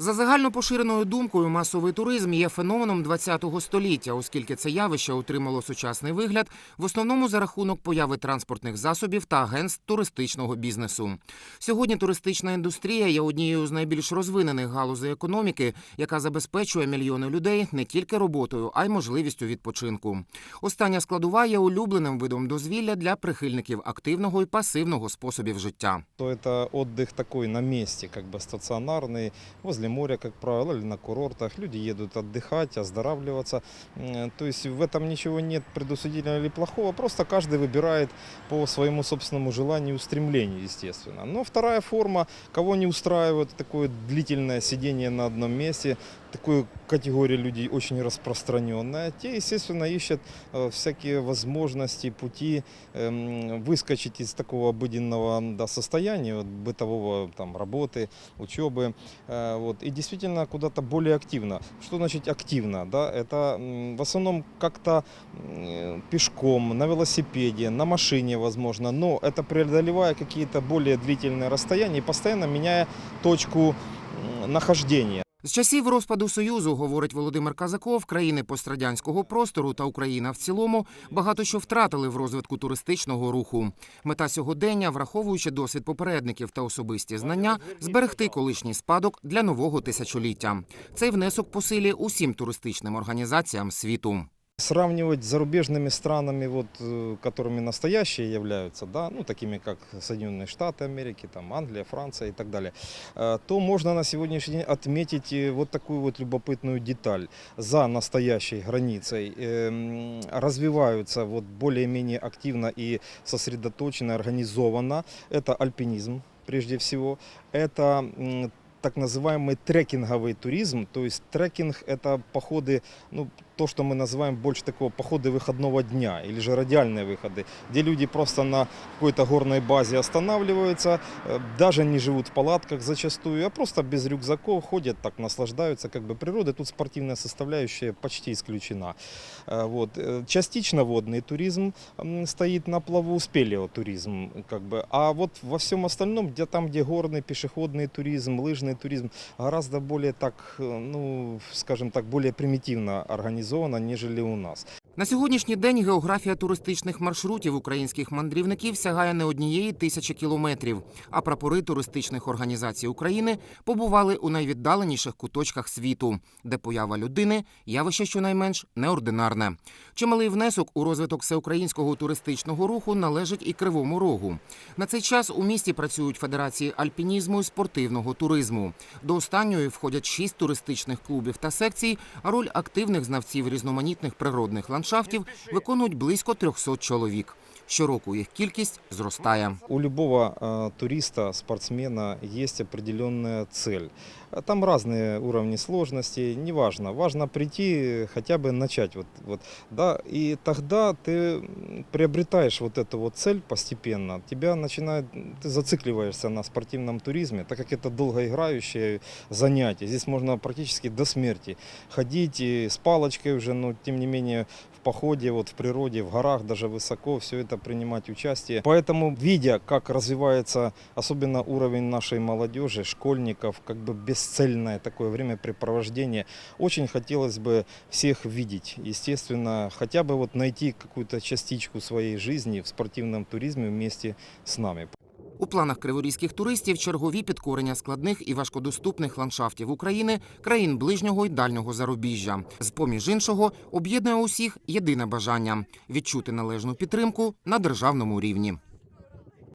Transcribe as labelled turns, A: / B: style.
A: За загальнопоширеною думкою, масовий туризм є феноменом ХХ століття, оскільки це явище отримало сучасний вигляд в основному за рахунок появи транспортних засобів та агентств туристичного бізнесу. Сьогодні туристична індустрія є однією з найбільш розвинених галузей економіки, яка забезпечує мільйони людей не тільки роботою, а й можливістю відпочинку. Остання складова є улюбленим видом дозвілля для прихильників активного і пасивного способів життя.
B: то это отдых такой на месте, как бы стационарный, возле моря, как правило, или на курортах. Люди едут отдыхать, оздоравливаться. То есть в этом ничего нет предусудительного или плохого, просто каждый выбирает по своему собственному желанию и устремлению, естественно. Но вторая форма, кого не устраивает такое длительное сидение на одном месте, такую категория людей очень распространенная, те, естественно, ищут э, всякие возможности, пути эм, выскочить из такого обыденного да, состояния, вот, бытового там, работы, учебы, э, вот, и действительно куда-то более активно. Что значит активно? Да? Это м, в основном как-то м, пешком, на велосипеде, на машине, возможно, но это преодолевая какие-то более длительные расстояния и постоянно меняя точку м, нахождения.
A: З часів розпаду Союзу, говорить Володимир Казаков, країни пострадянського простору та Україна в цілому багато що втратили в розвитку туристичного руху. Мета сьогодення, враховуючи досвід попередників та особисті знання, зберегти колишній спадок для нового тисячоліття. Цей внесок посилює усім туристичним організаціям світу.
B: Сравнивать с зарубежными странами, вот, э, которыми настоящие являются, да, ну, такими как Соединенные Штаты Америки, там, Англия, Франция и так далее, э, то можно на сегодняшний день отметить э, вот такую вот любопытную деталь. За настоящей границей эм, развиваются вот более-менее активно и сосредоточенно, организованно. Это альпинизм, прежде всего. Это так называемый трекинговый туризм, то есть трекинг это походы, ну, то, что мы называем больше такого походы выходного дня или же радиальные выходы, где люди просто на какой-то горной базе останавливаются, э, даже не живут в палатках зачастую, а просто без рюкзаков ходят, так наслаждаются как бы природой. Тут спортивная составляющая почти исключена. Э, Вот. Э, Частично водный туризм стоит на плаву, спелеотуризм как бы. А вот во всем остальном, где там, где горный, пешеходный туризм, лыжный туризм, гораздо более так, э, ну, скажем так, более примитивно организовано, нежели у нас.
A: На сьогоднішній день географія туристичних маршрутів українських мандрівників сягає не однієї тисячі кілометрів, а прапори туристичних організацій України побували у найвіддаленіших куточках світу, де поява людини явище щонайменш неординарне. Чималий внесок у розвиток всеукраїнського туристичного руху належить і кривому рогу. На цей час у місті працюють федерації альпінізму і спортивного туризму. До останньої входять шість туристичних клубів та секцій, а роль активних знавців різноманітних природних ландшафтів виконують близько 300 чоловік. Щороку їх кількість зростає.
B: У любого э, туриста, спортсмена є определенна цель. А Там разные уровни сложности, неважно. Важно прийти, хотя бы начать. Вот, вот, да, и тогда ты приобретаешь вот эту вот цель постепенно. Тебя начинает, ты зацикливаешься на спортивном туризме, так как это долгоиграющее занятие. Здесь можно практически до смерти ходить и с палочкой уже, но тем не менее в походе, вот в природе, в горах, даже высоко, все это принимать участие. Поэтому, видя, как развивается особенно уровень нашей молодежи, школьников, как бы бесцельное такое времяпрепровождение, очень хотелось бы всех видеть. Естественно, хотя бы вот найти какую-то частичку своей жизни в спортивном туризме вместе с нами.
A: У планах криворізьких туристів чергові підкорення складних і важкодоступних ландшафтів України, країн ближнього й дальнього зарубіжжя. З поміж іншого об'єднує усіх єдине бажання відчути належну підтримку на державному рівні.